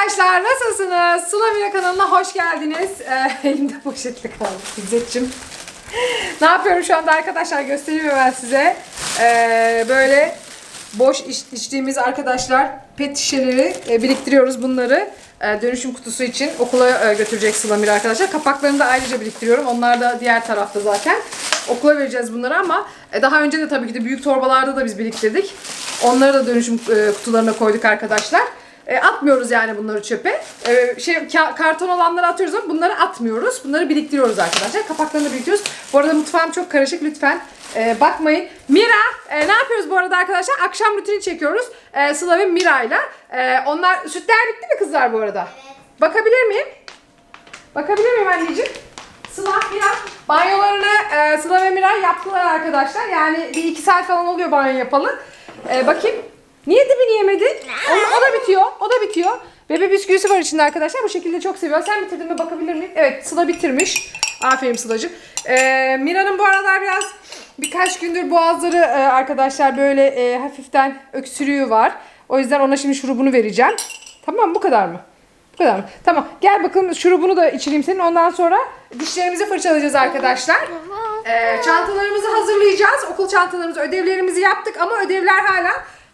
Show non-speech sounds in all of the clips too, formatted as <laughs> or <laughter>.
Arkadaşlar nasılsınız? Sıla Mira kanalına hoş geldiniz. Ee, <laughs> elimde poşetle kaldı İzzet'cim. ne yapıyorum şu anda arkadaşlar göstereyim ben size. Ee, böyle boş iç, içtiğimiz arkadaşlar pet şişeleri e, biriktiriyoruz bunları. e, dönüşüm kutusu için okula e, götürecek Sıla Mira arkadaşlar. Kapaklarını da ayrıca biriktiriyorum. Onlar da diğer tarafta zaten. Okula vereceğiz bunları ama e, daha önce de tabii ki de büyük torbalarda da biz biriktirdik. Onları da dönüşüm e, kutularına koyduk arkadaşlar. E, atmıyoruz yani bunları çöpe. E, şey ka- karton olanları atıyoruz ama bunları atmıyoruz. Bunları biriktiriyoruz arkadaşlar. Kapaklarını biriktiriyoruz. Bu arada mutfağım çok karışık lütfen e, bakmayın. Mira e, ne yapıyoruz bu arada arkadaşlar? Akşam rutini çekiyoruz. E, Sıla ve Mira'yla. E, onlar sütler bitti mi kızlar bu arada? Bakabilir miyim? Bakabilir miyim anneciğim? Sıla, Mira banyolarını e, Sıla ve Mira yaptılar arkadaşlar. Yani bir iki saat falan oluyor banyo yapalı. E, bakayım. Niye dibini yemedin? O, o da bitiyor. O da bitiyor. Bebe bisküvisi var içinde arkadaşlar. Bu şekilde çok seviyor. Sen bitirdin mi bakabilir miyim? Evet Sıla bitirmiş. Aferin Sıla'cığım. E, Mira'nın bu aralar biraz birkaç gündür boğazları e, arkadaşlar böyle e, hafiften öksürüğü var. O yüzden ona şimdi şurubunu vereceğim. Tamam bu kadar mı? Bu kadar mı? Tamam. Gel bakalım şurubunu da içireyim senin. Ondan sonra dişlerimizi fırçalayacağız arkadaşlar. Ee, çantalarımızı hazırlayacağız. Okul çantalarımızı, ödevlerimizi yaptık ama ödevler hala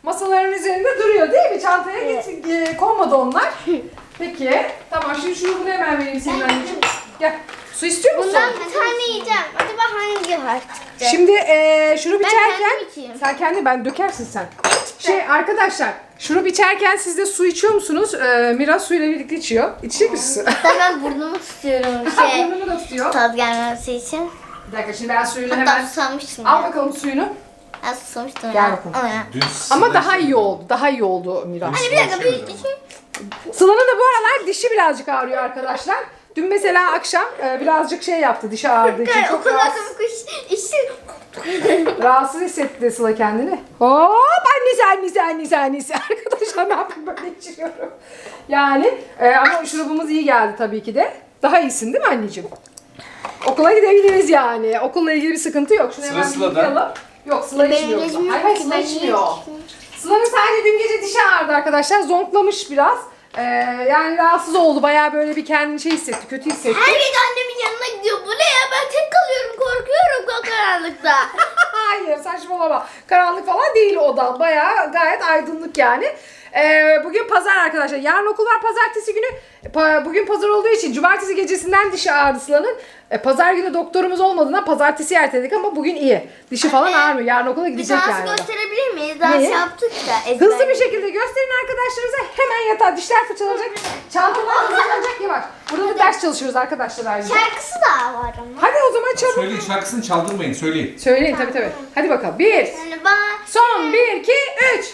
masaların üzerinde duruyor değil mi? Çantaya git, e, konmadı onlar. <laughs> Peki. Tamam şimdi şurubunu hemen vereyim senin anneciğim. Gel. Su istiyor musun? Bundan bir tane yiyeceğim. Acaba hangi harf? Şimdi e, şurup Ben içerken kendim sen kendi ben dökersin sen. Şey arkadaşlar şurup içerken siz de su içiyor musunuz? E, Mira suyla birlikte içiyor. İçecek misin? Hatta ben burnumu tutuyorum <laughs> şey. Burnunu da tutuyor. Tat gelmesi için. Bir dakika şimdi ben suyunu Hatta hemen... susamıştım. Al ya. bakalım suyunu. Ben susamıştım Gel ya. bakalım. Ama ya. Dün Ama Sıla daha iyi oldu. Daha iyi oldu Mira. Hani bir dakika bir. Sıla'nın da bu aralar dişi birazcık ağrıyor arkadaşlar. Dün mesela akşam e, birazcık şey yaptı dişi ağrıdığı için. Çok okulda rahatsız, kapı kuş işi. <laughs> rahatsız hissetti Sıla kendini. Hop annesi annesi annesi annesi. <laughs> Arkadaşlar ne yapayım böyle içiriyorum. Yani e, ama şurubumuz iyi geldi tabii ki de. Daha iyisin değil mi anneciğim? Okula gidebiliriz yani. Okulla ilgili bir sıkıntı yok. Şunu hemen Sıla'da. yıkayalım. Yok Sıla Benim içmiyor. Hayır hayır Sıla içmiyor. Sıla'nın sadece dün gece dişi ağrıdı arkadaşlar. Zonklamış biraz. Ee, yani rahatsız oldu. Bayağı böyle bir kendini şey hissetti. Kötü hissetti. Her gece annemin yanına gidiyor. Bu ne ya? Ben tek kalıyorum. Korkuyorum o karanlıkta. <laughs> Hayır saçmalama. Karanlık falan değil odan. Bayağı gayet aydınlık yani. Ee, bugün pazar arkadaşlar. Yarın okul var pazartesi günü. Pa- bugün pazar olduğu için cumartesi gecesinden dişi ağrıdı Sıla'nın. E, pazar günü doktorumuz olmadığından pazartesi erteledik ama bugün iyi. Dişi falan Anne, ağrımıyor. Yarın okula Bir gidecek dans yani. gösterebilir miyiz? Dans Neyi? yaptık da. Hızlı ezber- bir şekilde gösterin arkadaşlarınıza. Hemen yatağa dişler fırçalanacak. Çantalar hazırlanacak yavaş. Burada da ders çalışıyoruz arkadaşlar ayrıca. Şarkısı da var ama. Hadi o zaman çabuk. Söyleyin şarkısını çaldırmayın söyleyin. Söyleyin tabii tabii. Hadi bakalım. Bir. Yani ben... Son. Bir, iki, üç.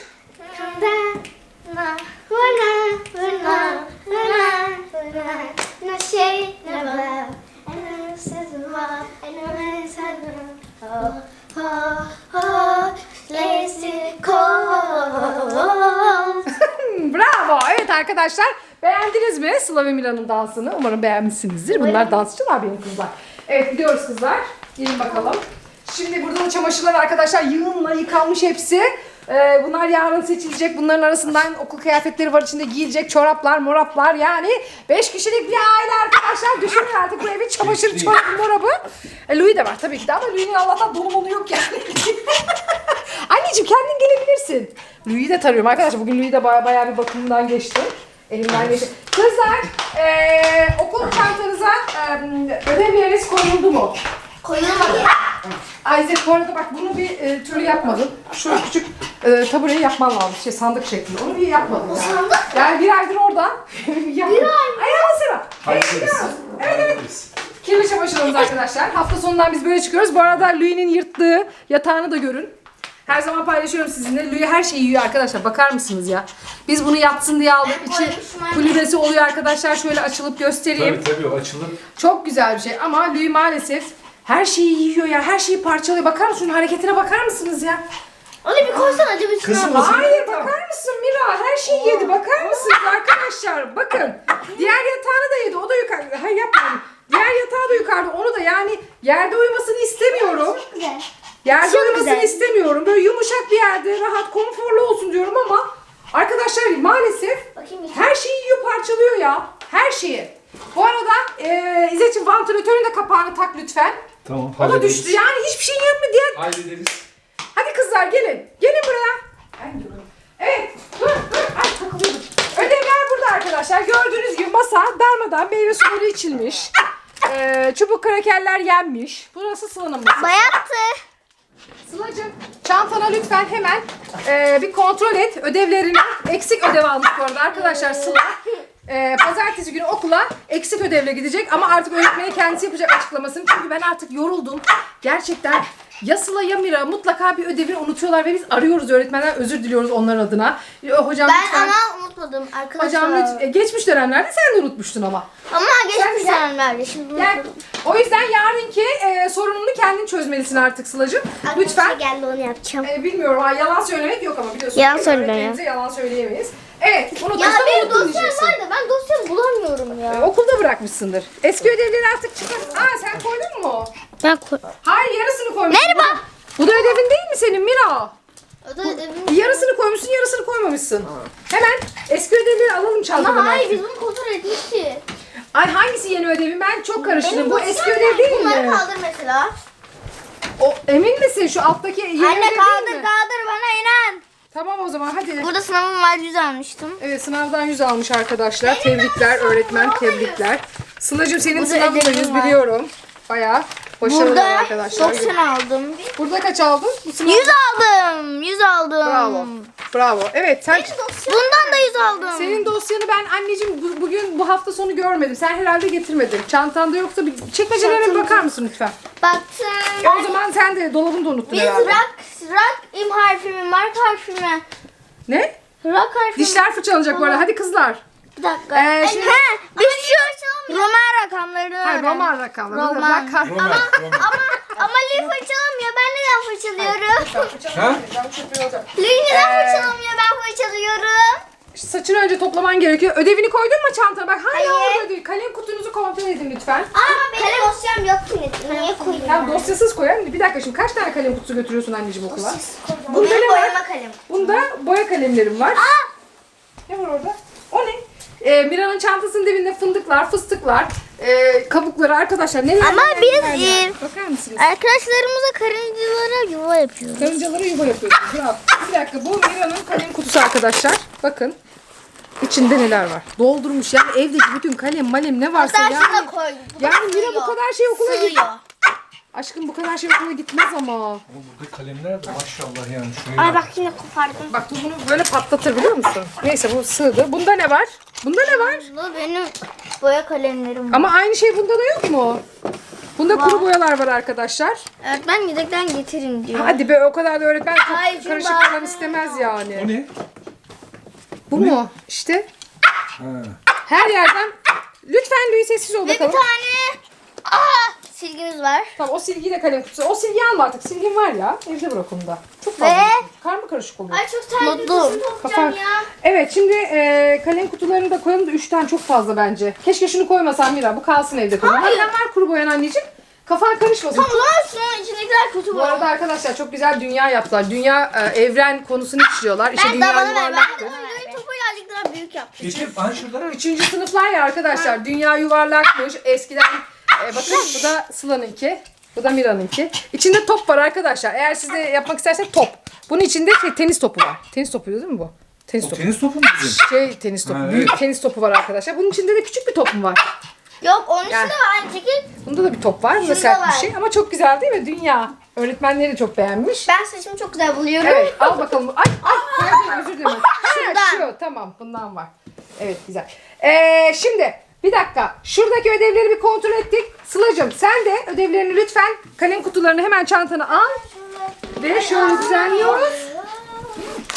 Hmm, <laughs> Bravo. Evet arkadaşlar beğendiniz mi Sıla ve Mira'nın dansını? Umarım beğenmişsinizdir. Bunlar dansçılar benim kızlar. Evet gidiyoruz kızlar. Gelin bakalım. Şimdi burada da çamaşırlar arkadaşlar yığınla yıkanmış hepsi. Ee, bunlar yarın seçilecek. Bunların arasından okul kıyafetleri var içinde giyilecek. Çoraplar, moraplar yani 5 kişilik bir aile arkadaşlar. Düşünün artık bu evin çamaşır, çorabı, morabı. E, Louis de var tabii ki de ama Louis'nin Allah'tan dolu molu yok yani. <laughs> Anneciğim kendin gelebilirsin. Louis'i de tarıyorum arkadaşlar. Bugün Louis de baya, bayağı bir bakımından geçti. Elimden geçti. Kızlar eee okul çantanıza eee ödevleriniz koyuldu mu? Koyulmadı. Ayzet bu arada bak bunu bir e, türlü yapmadın. Şu küçük e, tabureyi yapman lazım. Şey sandık şeklinde. Onu bir yapmadın. yani. sandık Yani bir aydır oradan. bir <laughs> ay. Ayağına sıra. Gidiyoruz. Evet evet. Kirli çamaşırımız arkadaşlar. Hafta sonundan biz böyle çıkıyoruz. Bu arada Louis'nin yırttığı yatağını da görün. Her zaman paylaşıyorum sizinle. Louis her şeyi yiyor arkadaşlar. Bakar mısınız ya? Biz bunu yatsın diye aldık. İçi kulübesi oluyor arkadaşlar. Şöyle açılıp göstereyim. Tabii tabii o açılır. Çok güzel bir şey ama Louis maalesef her şeyi yiyor ya. Her şeyi parçalıyor. Bakar mısın? Hareketine bakar mısınız ya? Onu bir koysana Kızım, bak. Nasıl Hayır bakar mısın Mira? Her şeyi yedi. Bakar mısınız <laughs> arkadaşlar? Bakın. Diğer yatağını da yedi. O da yukarıda. Hayır yapmadım. Diğer yatağı da yukarıda. Onu da yani yerde uyumasını istemiyorum. Çok güzel. Yerde Çok uyumasını güzel. istemiyorum. Böyle yumuşak bir yerde rahat, konforlu olsun diyorum ama Arkadaşlar maalesef Bakayım bir. her şeyi yiyor parçalıyor ya. Her şeyi. Bu arada e, İzzet'ciğim vantilatörün de kapağını tak lütfen. Tamam O da düştü yani hiçbir şey yapma diye. Hallederiz. Hadi kızlar gelin. Gelin buraya. Evet. Dur dur. Ay takılıyorum. Ödevler burada arkadaşlar. Gördüğünüz gibi masa darmadan meyve suları içilmiş. <laughs> Ee, çubuk krakerler yenmiş. Burası Sıla'nın masası. Bayattı. Sıla'cığım çantana lütfen hemen e, bir kontrol et. Ödevlerini eksik ödev almış bu arada arkadaşlar Sıla. e, pazartesi günü okula eksik ödevle gidecek ama artık öğretmeni kendisi yapacak açıklamasını. Çünkü ben artık yoruldum. Gerçekten ya Sıla ya Mira mutlaka bir ödevini unutuyorlar ve biz arıyoruz öğretmenden özür diliyoruz onlar adına. E, Hocam Ben lütfen. ama unutmadım arkadaşlar. Hocam lütfen. E, geçmiş dönemlerde sen de unutmuştun ama. Ama Sen geçmiş gel. dönemlerde şimdi unutmadım. O yüzden yarınki e, sorununu kendin çözmelisin artık Sıla'cığım. Lütfen. Arkadaşlar geldi onu yapacağım. Ee, bilmiyorum ha yalan söylemek yok ama biliyorsun. Yalan ki öğretmenimize yalan söyleyemeyiz. Evet, Ya da benim dosyam diyeceksin. var da ben dosyamı bulamıyorum ya. okulda bırakmışsındır. Eski ödevleri artık çıkar. Aa sen koydun mu? Ben koy... Hayır yarısını koymuşsun. Merhaba. Bu da ödevin değil mi senin Mira? O da ödevim. Yarısını koymuşsun yarısını koymamışsın. Hemen eski ödevleri alalım çantadan Ama hayır artık. biz bunu kontrol etmiştik. Ay hangisi yeni ödevim ben çok karıştırdım. Benim Bu dosyam eski var. ödev değil Bunları mi? kaldır mesela. O, emin misin şu alttaki yeni Anne ödev değil kaldır mi? kaldır bana inan. Tamam o zaman hadi. Burada sınavım var yüz almıştım. Evet sınavdan 100 almış arkadaşlar. Tebrikler öğretmen tebrikler. Sıla'cığım senin Burada sınavın da ödevim 100 var. biliyorum. Bayağı başarılı Burada arkadaşlar. 90 aldım. Burada kaç aldın? Bu sınav... 100 aldım. 100 aldım. Bravo. Bravo. Evet sen Bundan da 100 aldım. senin dosyanı ben anneciğim bu- bugün bu hafta sonu görmedim. Sen herhalde getirmedin. Çantanda yoksa bir çekmecelere bir bakar mısın lütfen? Baktım. O zaman sen de dolabını da unuttun Biz herhalde. rak, rak im harfi mi, mark harfi mi? Ne? Rak harfi mi? Dişler fırçalanacak bu arada. Hadi kızlar. Bir dakika. Ee, şimdi- he, biz şu roman rakamlarını Hayır öğren. roman rakamları. Roman. Rakam. Roman, Roman. Ama, ama Lee fırçalamıyor. Ben neden fırçalıyorum? Ha? Lee neden Ee, fırçalamıyor? Ben fırçalıyorum. Saçını önce toplaman gerekiyor. Ödevini koydun mu çantana? Bak hala Hayır. orada ödev. Kalem kutunuzu kontrol edin lütfen. Ama benim dosyam yok ki. Niye koyayım? Tamam dosyasız koyalım. Bir dakika şimdi kaç tane kalem kutusu götürüyorsun anneciğim okula? Bu Bunda benim ne var? boyama kalem. Bunda boya kalemlerim var. Ne var orada? O ne? Ee, Mira'nın çantasının dibinde fındıklar, fıstıklar, ee, kabukları arkadaşlar. Neler Ama neler, biz, neler neler. e, Bakar mısınız? Arkadaşlarımıza karıncalara yuva yapıyoruz. Karıncalara yuva yapıyorsunuz. Bravo. Bir dakika bu Mira'nın kalem kutusu arkadaşlar. Bakın. İçinde neler var? Doldurmuş yani evdeki bütün kalem malem ne varsa Hatta yani. Yani Mira bu sığıyor. kadar şey okula git. Sığıyor. Aşkım bu kadar şey okula gitmez ama. Oğlum burada kalemler de maşallah yani şuraya. Ay bak yine kopardım. Bak bu bunu böyle patlatır biliyor musun? Neyse bu sığdı. Bunda ne var? Bunda ne var? Bu benim boya kalemlerim. Ama aynı şey bunda da yok mu? Bunda kuru boyalar var arkadaşlar. Öğretmen yedekten getirin diyor. Hadi be o kadar da öğretmen şunu karışık falan istemez yani. O ne? Bu mu? İşte Ha. her yerden lütfen Louis sessiz ol Ve bir bakalım. tane aa, silgimiz var. Tamam o silgiyi de kalem kutusu. O silgiyi alma artık. Silgin var ya. Evde bırak onu da. Çok fazla. Ve- Karma karışık oluyor. Ay çok terli Kafan. ya. Evet şimdi e, kalem kutularını da koyalım da 3 tane çok fazla bence. Keşke şunu koymasan Mira. Bu kalsın evde. Hayır. Zaten var kuru boyan anneciğim. Kafan karışmasın. Tamam şunun içindekiler kötü Bu bu. arada arkadaşlar çok güzel dünya yaptılar. Dünya e, evren konusunu işliyorlar. İşte Ben de dünya bana ver. Ben videoyu topu birazcık daha büyük yaptım. Getir, aha şurada. Üçüncü sınıflar ya arkadaşlar. Dünya yuvarlakmış. Eskiden e, bakın bu da Sıla'nınki. Bu da Mira'nınki. İçinde top var arkadaşlar. Eğer siz de yapmak isterseniz top. Bunun içinde şey, tenis topu var. Tenis topu değil mi bu? Tenis O topu. tenis topu mu bizim? Şey tenis topu. Ha, Büyük evet. tenis topu var arkadaşlar. Bunun içinde de küçük bir top mu var? Yok onun içinde Yani. var. Aynı çekil. Bunda da bir top var. Bu da Şurada sert bir var. şey. Ama çok güzel değil mi? Dünya. Öğretmenleri çok beğenmiş. Ben saçımı çok güzel buluyorum. Evet al bakalım. Ay ay özür dilerim. Şuradan. Şu tamam bundan var. Evet güzel. Ee, şimdi bir dakika. Şuradaki ödevleri bir kontrol ettik. Sıla'cığım sen de ödevlerini lütfen kalem kutularını hemen çantana al. Ve şöyle düzenliyoruz.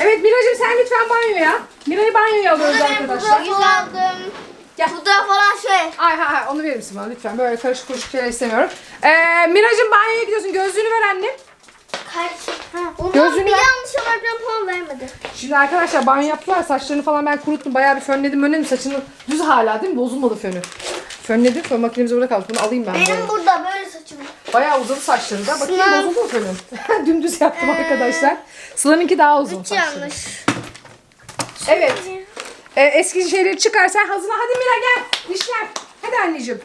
Evet Miracığım sen lütfen banyoya. Mira'yı banyoya alıyoruz arkadaşlar. aldım. Gel. Pudra falan şey. Ay ha ha onu verir misin bana lütfen. Böyle karışık kuruşuk şeyler istemiyorum. Ee, Miracığım banyoya gidiyorsun. Gözlüğünü ver annem. Ha. Ondan Gözünü bir ver. yanlış öğretmen puan vermedi. Şimdi arkadaşlar banyo yaptılar. Saçlarını falan ben kuruttum. Bayağı bir fönledim. Önledim. Saçını düz hala değil mi? Bozulmadı fönü. Fönledim. Fön makinemiz burada kalmış. Bunu alayım ben. Benim böyle. burada böyle saçım. Bayağı uzadı saçları da. Bakayım Sınav. bozuldu mu fönüm? <laughs> Dümdüz yaptım arkadaşlar. Sıla'nınki daha uzun saçları. yanlış. Evet. Ee, eski şeyleri çıkar sen hazırla. Hadi Mira gel. Dişler. Hadi anneciğim.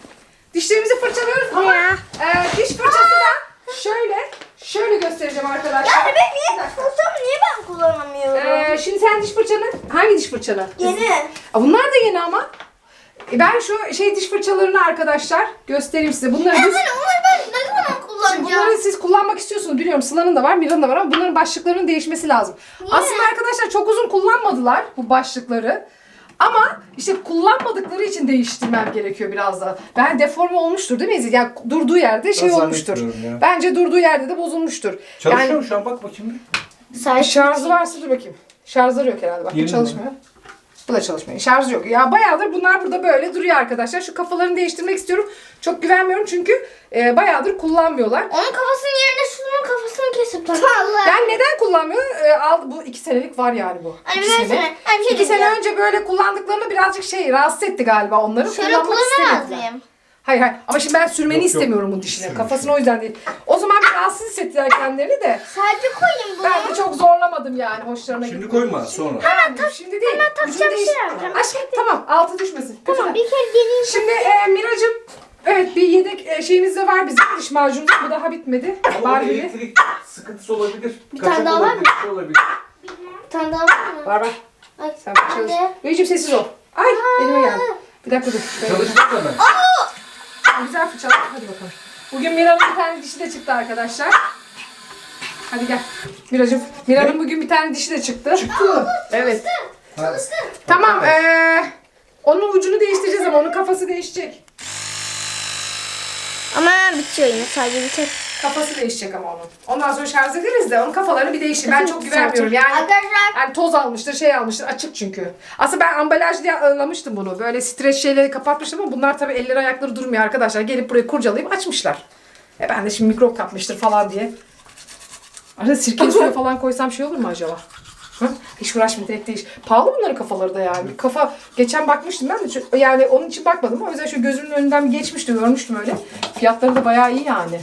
Dişlerimizi fırçalıyoruz ama Ya. e, diş fırçası da şöyle şöyle göstereceğim arkadaşlar. Ya bebek niye fırçamı niye ben kullanamıyorum? Ee, şimdi sen diş fırçanı hangi diş fırçanı? Yeni. Aa, bunlar da yeni ama. E, Ben şu şey diş fırçalarını arkadaşlar göstereyim size. Bunları biz Yani onları ben ne zaman kullanacağım? bunları siz kullanmak istiyorsunuz biliyorum. Sıla'nın da var, Mira'nın da var ama bunların başlıklarının değişmesi lazım. Aslında arkadaşlar çok uzun kullanmadılar bu başlıkları. Ama işte kullanmadıkları için değiştirmem gerekiyor biraz da. Ben deforme olmuştur değil mi Ezgi? Yani durduğu yerde şey Ben olmuştur. zannetmiyorum ya. Bence durduğu yerde de bozulmuştur. Çalışıyor yani mu şu an? Bak bakayım. bir. Şarjı varsa dur bakayım. Şarjları yok herhalde bak. Yeni mi? çalışmıyor. Bu da çalışmıyor. Şarjı yok. Ya bayağıdır bunlar burada böyle duruyor arkadaşlar. Şu kafalarını değiştirmek istiyorum. Çok güvenmiyorum çünkü e, bayağıdır kullanmıyorlar. Onun kafasının yerine şunun kafasını kesip tak. Allah. Ben neden kullanmıyor? Ee, al, bu iki senelik var yani bu. Hani İki sene. sene- hani şey İki sene diyeceğim. önce böyle kullandıklarını birazcık şey rahatsız etti galiba onları. Şöyle Kullanmak kullanamaz istemediler. mıyım? Hayır hayır ama şimdi ben sürmeni Yok, yok. istemiyorum bu dişine. Sürme, Kafasını o yüzden değil. O zaman bir rahatsız hissettiler kendilerini de. Sadece koyayım bunu. Ben de çok zorlamadım yani hoşlarına Şimdi gitti. koyma sonra. Hemen tak, şimdi değil. hemen takacağım Ucunu bir şey değiş- yapacağım. Aşkım tamam altı düşmesin. Tamam Lütfen. bir kere deneyeyim. Şimdi e, Miracım evet bir yedek e, şeyimiz de var bizim diş macunumuz. Bu daha bitmedi. Barbie'li. elektrik sıkıntısı olabilir. Bir Kaçak tane daha var olabilir, şey olabilir. Bir tane daha var mı? Var var. Ay, Sen çalış. hadi. Beyciğim sessiz ol. Ay elime geldi. Bir dakika dur. Çalışacak mı? Güzel fırçala. Hadi bakalım. Bugün Mira'nın bir tane dişi de çıktı arkadaşlar. Hadi gel. Miracığım. Mira'nın bugün bir tane dişi de çıktı. Çıktı mı? Evet. Ha. Tamam. Ee, onun ucunu değiştireceğiz ama onun kafası değişecek. Ama bitiyor yine sadece biter. Kafası değişecek ama onun. Ondan sonra şarj ederiz de onun kafalarını bir değiştir. Ben çok <laughs> güvenmiyorum. Yani Arkadaşlar Yani toz almıştır, şey almıştır, açık çünkü. Aslında ben ambalaj diye anlamıştım bunu. Böyle streç şeyleri kapatmıştım ama bunlar tabii elleri ayakları durmuyor arkadaşlar. Gelip buraya kurcalayıp açmışlar. E ben de şimdi mikrop kapmıştır falan diye. Arada sirke suyu <laughs> falan koysam şey olur mu acaba? Hı? Hiç uğraşmayın tek değil. Pahalı bunların kafaları da yani. Kafa geçen bakmıştım ben de şu- yani onun için bakmadım o yüzden şu gözümün önünden bir geçmişti görmüştüm öyle. Fiyatları da bayağı iyi yani.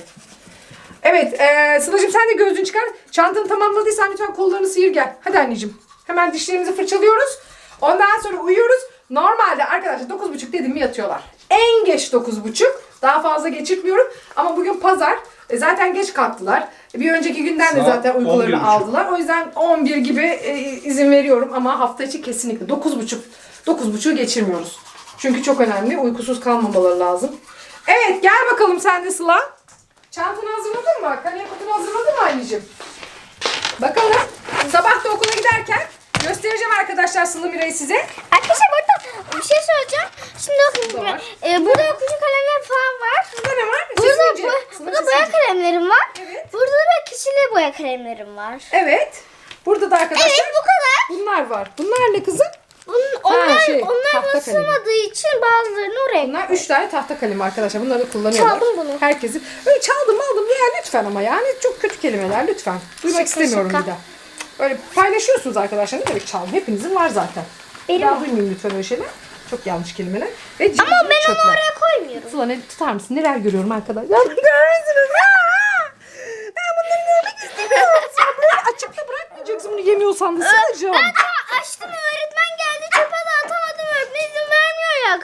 Evet, e, Sıla'cığım sen de gözlüğünü çıkar. Çantanı tamamladıysan lütfen kollarını sıyır gel. Hadi anneciğim. Hemen dişlerimizi fırçalıyoruz. Ondan sonra uyuyoruz. Normalde arkadaşlar 9.30 dedim mi yatıyorlar. En geç 9.30. Daha fazla geçirtmiyorum. Ama bugün pazar. E, zaten geç kalktılar. E, Bir önceki günden de Saat zaten uykularını 11.30. aldılar. O yüzden 11 gibi e, izin veriyorum ama hafta içi kesinlikle 9.30 9.30'u geçirmiyoruz. Çünkü çok önemli. Uykusuz kalmamaları lazım. Evet gel bakalım sen de Sıla. Çantanı hazırladın mı? Kalem kutunu hazırladın mı anneciğim? Bakalım. Sabah da okula giderken göstereceğim arkadaşlar Sıla Mira'yı size. Arkadaşlar burada bir şey söyleyeceğim. Şimdi bakın. Burada. E, burada okuyucu kalemler falan var. Burada ne var? Burada, bu, burada boya kalemlerim var. Evet. Burada da kişili boya kalemlerim var. Evet. Burada da arkadaşlar Evet bu kadar. bunlar var. Bunlar 3 tane tahta kalem arkadaşlar. Bunları da kullanıyorlar. Çaldım bunu. Herkesi. Öyle çaldım aldım ya lütfen ama yani çok kötü kelimeler lütfen. Duymak şaka, istemiyorum şaka. bir daha. Öyle paylaşıyorsunuz arkadaşlar. Ne demek çaldım? Hepinizin var zaten. Benim Daha duymayayım lütfen öyle şeyler. Çok yanlış kelimeler. Ve Ama ben çöpler. onu oraya koymuyorum. Sıla ne tutar mısın? Neler görüyorum arkadaşlar? <laughs> Görürsünüz. Ben bunları görmek istemiyorum. Sen böyle açıkta bırakmayacaksın bunu yemiyorsan da Sıla'cığım. Ben açtım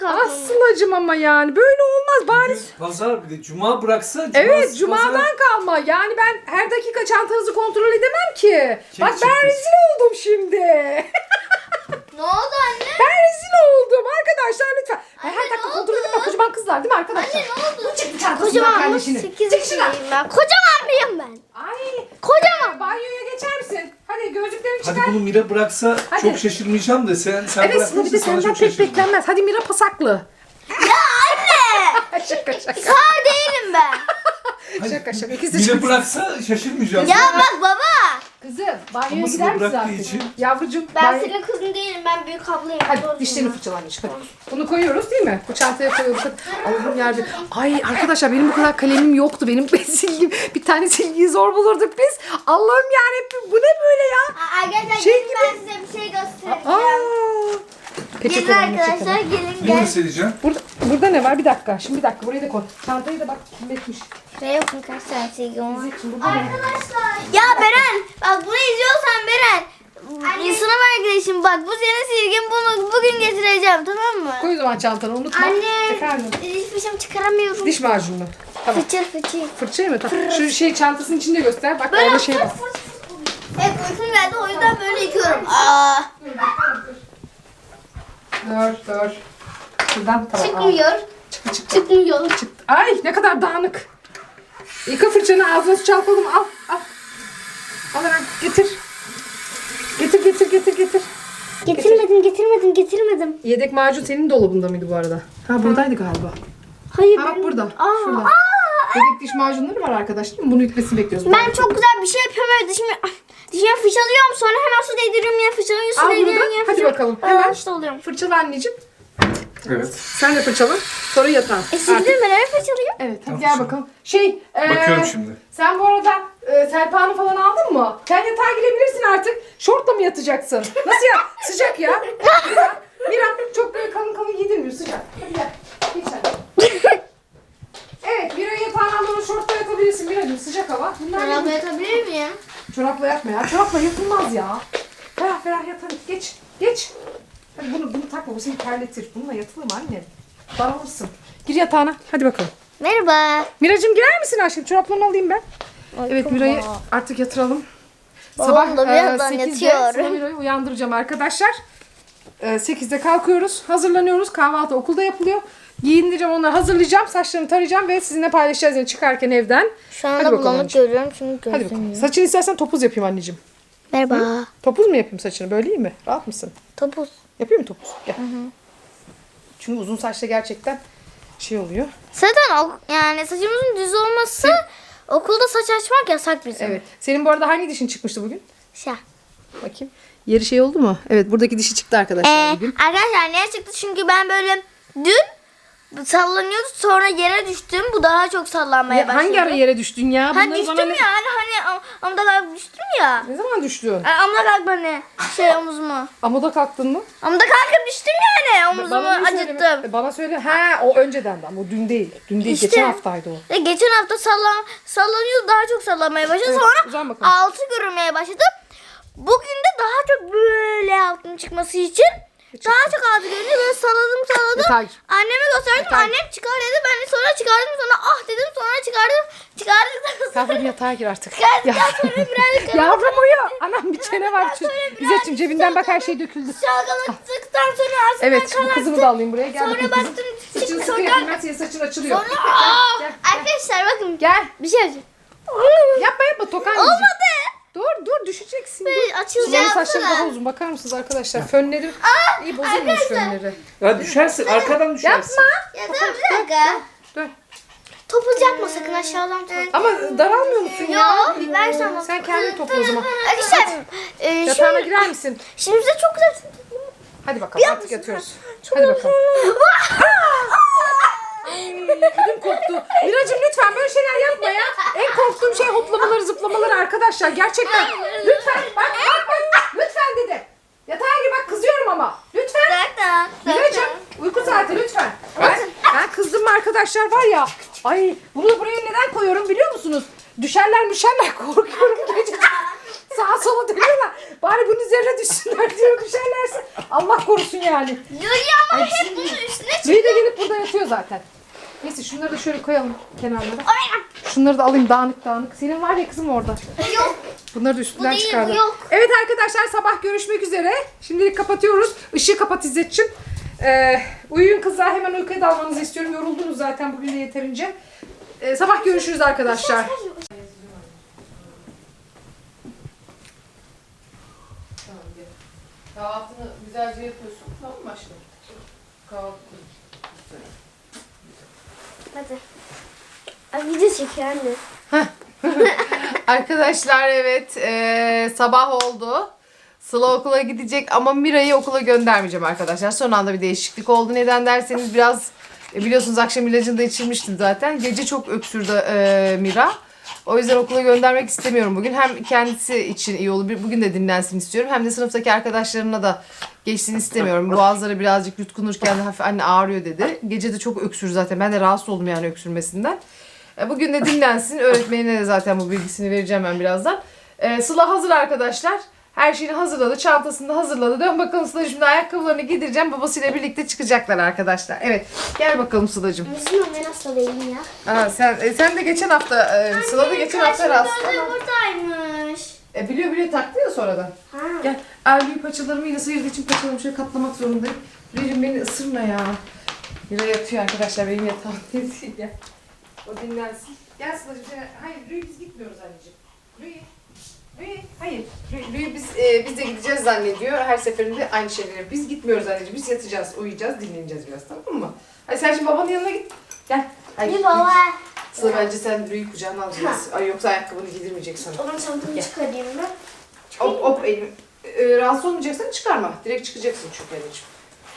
kalkmama. Sıla'cığım ama yani böyle olmaz bari. Pazar bir de cuma bıraksa cuma, Evet cumadan pazar- kalma. Yani ben her dakika çantanızı kontrol edemem ki. Bak ben rezil oldum şimdi. <laughs> Ne oldu anne? ben oldum arkadaşlar lütfen. Ben her dakika ne kontrol oldu? edemem. Kocaman kızlar değil mi arkadaşlar? Anne ne oldu? Çıktı çantasından Kocaman mı? kardeşinin. 8 Çık şuradan. yaşındayım ben. Kocaman mıyım ben? Ay. Kocaman. Banyoya geçer misin? Hadi gözlüklerini çıkar. Hadi bunu Mira bıraksa Hadi. çok şaşırmayacağım da sen sen Evet Sıla bir de sana senden çok pek şaşırırım. beklenmez. Hadi Mira pasaklı. Ya anne! <laughs> şaka şaka. Sağ değilim ben. Hadi, Şaka şaka. İkisi de Mira çok- bıraksa şaşırmayacağım. Ya bak baba. Kızım banyoya Ama Sıla gider misin bıraktığı artık? için- Yavrucuğum Ben banyo- senin kızın değilim. Ben büyük ablayım. Hadi Doğru dişlerini diyorum. fırçala anneciğim hadi. Bunu koyuyoruz değil mi? Bu çantaya koyuyoruz. Allah'ım yarabbim. Ay arkadaşlar benim bu kadar kalemim yoktu. Benim <laughs> silgim. Bir tane silgiyi zor bulurduk biz. Allah'ım yarabbim bu ne böyle ya? Aa, Arkadaşlar Şey gelin gibi. ben size bir şey göstereceğim. Aa. Gelin Peçete arkadaşlar gelin Ne gel. göstereceğim? Burada, burada ne var? Bir dakika. Şimdi bir dakika. Burayı da koy. Çantayı da bak kim Şuraya bakın kaç tane var. Ne? Arkadaşlar. Ya Beren bak bunu izliyorsan Beren. sınıf arkadaşım bak bu senin silgin bunu bugün getireceğim tamam mı? Koy o zaman çantana unutma. Anne. Diş fırçamı çıkaramıyorum. Diş macunu. Tamam. Fıçır fıçır. Fırçayı mı? Tamam. Şu şey çantasının içinde göster. Bak Böyle orada şey var. Evet uykum geldi o yüzden böyle yıkıyorum. Aa, Dur dur. Şuradan tamam. çıkmıyor. Çıktı çıktı. Çıkmıyor. çıktı. Ay ne kadar dağınık. Yıka fırçanı ağzına su çalkalım. Al al. Al hemen getir. Getir getir getir getir. Getirmedim getirmedim getirmedim. Yedek macun senin dolabında mıydı bu arada? Ha buradaydı galiba. Hayır. Ha bak benim- burada. Aa, Şurada. aa, Yedek diş macunları var arkadaşlar. Bunu yükmesini bekliyoruz. Ben çok güzel bir şey yapıyorum böyle dişimi, dişimi fırçalıyorum sonra hemen su değdiriyorum yine fırçalıyorum su Al bunu değdiriyorum da. yine Hadi fırçalıyorum. bakalım. Hemen Hemen. işte oluyorum. Fırçala anneciğim. Evet. Sen de fırçala. Sonra yatağa. E sildim ben öyle fırçalıyorum. Evet hadi Tamam, gel şimdi. bakalım. Şey. e, Bakıyorum şimdi. Sen bu arada e, Selpa'nı falan aldın mı? Sen yatağa girebilirsin artık. Şortla mı yatacaksın? Nasıl ya? <laughs> Sıcak ya. Mira, Mira çok böyle kalın kalın giydirmiyor sıcak. Hadi gel. Geç hadi. Evet Mira yatağına al onu şortla yatabilirsin Mira'cığım sıcak hava. Bunlar ne? yatabilir miyim? Çorapla yatma ya. Çorapla yatılmaz ya. Ferah ferah yat hadi geç. Geç. Hadi bunu, bunu takma bu seni terletir. Bununla yatılır mı anne? Daralırsın. Gir yatağına. Hadi bakalım. Merhaba. Miracığım girer misin aşkım? Çoraplarını alayım ben. Evet Mira'yı artık yatıralım. Sabah da birazdan 8'de yatıyor. Sıla Mira'yı uyandıracağım arkadaşlar. E, 8'de kalkıyoruz. Hazırlanıyoruz. Kahvaltı okulda yapılıyor. Giyindireceğim onları hazırlayacağım. Saçlarını tarayacağım ve sizinle paylaşacağız yani çıkarken evden. Şu Hadi anda bakalım bulanık anneciğim. görüyorum çünkü Hadi bakalım. Saçını istersen topuz yapayım anneciğim. Merhaba. Topuz mu yapayım saçını? Böyle iyi mi? Rahat mısın? Topuz. Yapayım mı topuz? Gel. Çünkü uzun saçta gerçekten şey oluyor. Zaten yani saçımızın düz olması okulda saç açmak yasak bizim. Evet. Senin bu arada hangi dişin çıkmıştı bugün? Şey. Bakayım. Yeri şey oldu mu? Evet buradaki dişi çıktı arkadaşlar Ee, bugün. arkadaşlar niye çıktı? Çünkü ben böyle dün sallanıyordu sonra yere düştüm. Bu daha çok sallanmaya Ya, başladı. hangi ara yere düştün ya? Bunları düştüm bana ya hani hani am- amuda kalk düştüm ya. Ne zaman düştün? Ay, Amuda kalk bana şey omuzuma. Amuda kalktın mı? Amuda kalkıp düştüm yani omuzumu söyleme- acıttım. E, Bana söyle. Ha o önceden o dün değil. Dün değil İşte. geçen haftaydı o. Ve geçen hafta sallan sallanıyordu daha çok sallanmaya başladı. Evet, sonra altı görünmeye başladı. Bugün de daha çok böyle altın çıkması için daha çok altı görünce böyle salladım. Yatağa gir. Anneme gösterdim. Gir. Annem çıkar dedi. Ben de sonra çıkardım. Sonra ah dedim. Sonra çıkardım. Çıkardıktan sonra Yavrum yatağa gir artık. çıkardıktan sonra birazcık <laughs> Yavrum uyu. Anam bir çene var. İzzet'cim cebinden bak her şey döküldü. çalkaladıktan sonra aslında Evet bu kalan- kızımı da alayım buraya. Gel Sonra baktım. Saçını sıkı Sonra, yapayım ben senin saçın açılıyor. sonra arkadaşlar bakın. Gel. Bir şey olacak. Yapma yapma tokan Olmadı. Dur dur düşeceksin. Böyle Dur. açılacak saçları falan. daha uzun. Bakar mısınız arkadaşlar? Fönleri iyi bozulmuş fönleri. Ya düşersin arkadan düşersin. Yapma. Ya dur bir dakika. Dur. Topuz yapma sakın aşağıdan top. Ama daralmıyor musun ya? Yok, ver sana. Sen kendin topla o zaman. Arkadaşlar e, Yatağına şu, girer misin? şimdi size çok güzel Hadi bakalım artık yatıyoruz. Hadi bakalım. <laughs> Ay, ödüm koptu. Miracım lütfen böyle şeyler yapma ya. En korktuğum şey hoplamaları zıplamaları arkadaşlar. Gerçekten. Lütfen bak bak bak. Lütfen dedim. Yatağa gir bak kızıyorum ama. Lütfen. Zaten. Miracım uyku saati lütfen. Ben, ben kızdım mı arkadaşlar var ya. Ay bunu buraya neden koyuyorum biliyor musunuz? Düşerler müşerler <laughs> korkuyorum gece. Sağa sola dönüyorlar. Bari bunun üzerine düşsünler diyor düşerlerse. Allah korusun yani. Yürüyor ama hep bunun üstüne Züğü de gelip burada yatıyor zaten. Neyse şunları da şöyle koyalım kenarlara. Şunları da alayım dağınık dağınık. Senin var ya kızım orada. Yok. Bunları da üstünden Bu değil, bu çıkardım. yok. Evet arkadaşlar sabah görüşmek üzere. Şimdilik kapatıyoruz. Işığı kapat İzzet'ciğim. Ee, uyuyun kızlar hemen uykuya dalmanızı istiyorum. Yoruldunuz zaten bugün de yeterince. Ee, sabah görüşürüz arkadaşlar. Kahvaltını güzelce yapıyorsun. Tamam mı aşkım? Kahvaltı. Hadi. Ay video çekiyor anne. <laughs> Arkadaşlar evet eee, sabah oldu. Sıla okula gidecek ama Mira'yı okula göndermeyeceğim arkadaşlar. Son anda bir değişiklik oldu. Neden derseniz biraz e, biliyorsunuz akşam ilacını da içirmiştim zaten. Gece çok öksürdü eee, Mira. O yüzden okula göndermek istemiyorum bugün. Hem kendisi için iyi olur. Bugün de dinlensin istiyorum. Hem de sınıftaki arkadaşlarına da geçsin istemiyorum. Boğazları birazcık yutkunurken hafif anne ağrıyor dedi. Gece de çok öksür zaten. Ben de rahatsız oldum yani öksürmesinden. E, Bugün de dinlensin. Öğretmenine de zaten bu bilgisini vereceğim ben birazdan. E, Sıla hazır arkadaşlar. Her şeyini hazırladı. Çantasını da hazırladı. Dön bakalım Sıla şimdi ayakkabılarını giydireceğim. Babasıyla birlikte çıkacaklar arkadaşlar. Evet. Gel bakalım Sıla'cığım. Nasıl ben hasta değilim ya? Aa, sen, e, sen de geçen hafta e, Sıla da geçen hafta. Gözü buradaymış. E, biliyor biliyor taktı ya sonradan. Ha. Gel. Erliği paçalarımı yine sıyırdığı için paçalarımı şöyle katlamak zorundayım. Verin beni ısırma ya. Mira yatıyor arkadaşlar benim yatağım <laughs> değil. Gel. O dinlensin. Gel Sıla'cığım. Hayır Rüyü biz gitmiyoruz anneciğim. Rüyü. Rüyü. Hayır. Rüyü biz, e, biz de gideceğiz zannediyor. Her seferinde aynı şeyleri. Biz gitmiyoruz anneciğim. Biz yatacağız, uyuyacağız, dinleneceğiz biraz tamam mı? Hadi sen şimdi babanın yanına git. Gel. Hayır. Bir baba. Sıla bence sen Rüyü kucağına alacaksın. Ay yoksa ayakkabını giydirmeyecek sana. Onun çantamı çıkarayım ben. Hop hop elim. Ee, rahatsız olmayacaksan çıkarma. Direkt çıkacaksın çünkü anneciğim.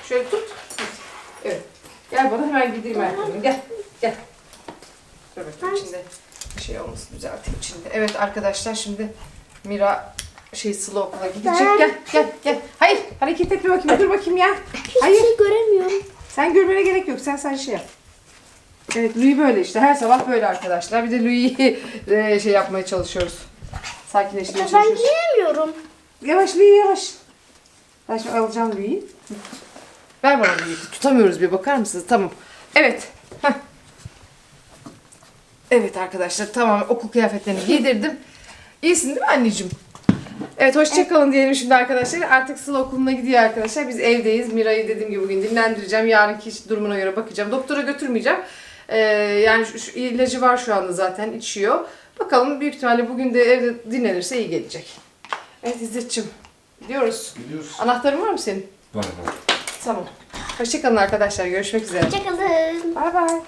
Şöyle tut. Evet. Gel bana hemen giydireyim ayakkabını. Gel. Gel. Dur bakayım içinde şey olmasın düzelteyim içinde. Evet arkadaşlar şimdi Mira şey okula gidecek. Gel gel gel. Hayır hareket etme bakayım. Dur bakayım ya. Hayır. şey göremiyorum. Sen görmene gerek yok. Sen sadece şey yap. Evet Louis böyle işte. Her sabah böyle arkadaşlar. Bir de Louis'i e, şey yapmaya çalışıyoruz. Sakinleştirmeye Ben çalışıyoruz. giyemiyorum. Yavaş Louis yavaş. Ben şimdi alacağım Louis'i. Ver bana Louis'i. Tutamıyoruz bir bakar mısınız? Tamam. Evet. Heh. Evet arkadaşlar tamam okul kıyafetlerini giydirdim. İyisin değil mi anneciğim? Evet hoşçakalın diyelim şimdi arkadaşlar. Artık Sıla okuluna gidiyor arkadaşlar. Biz evdeyiz. Mira'yı dediğim gibi bugün dinlendireceğim. Yarınki durumuna göre bakacağım. Doktora götürmeyeceğim. Ee, yani şu, şu ilacı var şu anda zaten içiyor. Bakalım büyük ihtimalle bugün de evde dinlenirse iyi gelecek. Evet İzzet'ciğim gidiyoruz. Gidiyoruz. Anahtarın var mı senin? Var var. Tamam. Hoşçakalın arkadaşlar. Görüşmek üzere. Hoşçakalın. Bay bay.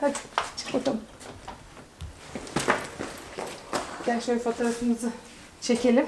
Hadi çık bakalım. Gel şöyle fotoğrafımızı çekelim.